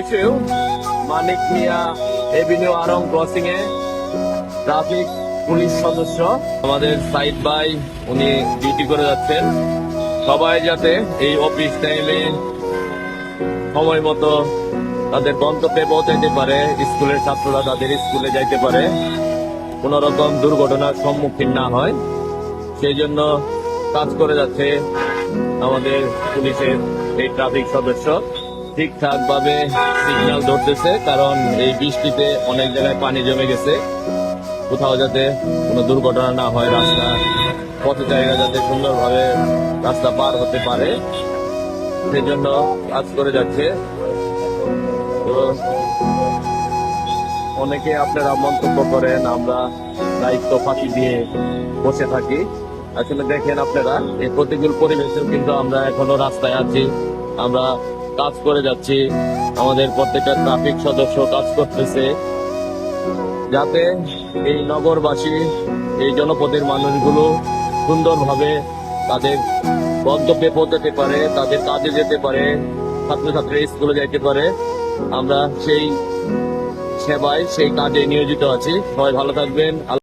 এসেও Manik Mia, avenue Aarong crossing এ traffic police সদস্য। আমাদের সাইড বাই উনি ডিউটি করে যাচ্ছেন। সবাই যাতে এই অফিস টাইমে সময় মতো তাদের গন্তব্যে পৌঁছাইতে পারে, স্কুলের ছাত্ররা তাদের স্কুলে যাইতে পারে। কোন রকম দুর্ঘটনার সম্মুখীন না হয়। সেই জন্য কাজ করে যাচ্ছে আমাদের পুলিশের এই ট্রাফিক সদস্য। ঠিকঠাক ভাবে সিগন্যাল ধরতেছে, কারণ এই বৃষ্টিতে অনেক জায়গায় পানি জমে গেছে। কোথাও যাতে কোনো দুর্ঘটনা না হয়, রাস্তা পথচারীরা যাতে সুন্দরভাবে রাস্তা পার হতে পারে। সেজন্য কাজ করে যাচ্ছে। তো অনেকে আপনারা মন্তব্য করেন, আমরা দায়িত্ব ফাঁকি দিয়ে বসে থাকি। আসলে দেখেন আপনারা, এই প্রতিকূল পরিবেশেও কিন্তু আমরা এখনও রাস্তায় আছি। আমরা কাজ করে যাচ্ছি। আমাদের প্রত্যেকটা ট্রাফিক সদস্য কাজ করতেছে। যাতে এই নগরবাসী, এই জনপদের মানুষগুলো সুন্দরভাবে তাদের গন্তব্যে পৌঁছাতে পারে, তাদের কাজে যেতে পারে ছাত্রছাত্রী স্কুলে যেতে পারে। আমরা সেই সেবায়, সেই কাজে নিয়োজিত আছি। সবাই ভালো থাকবেন।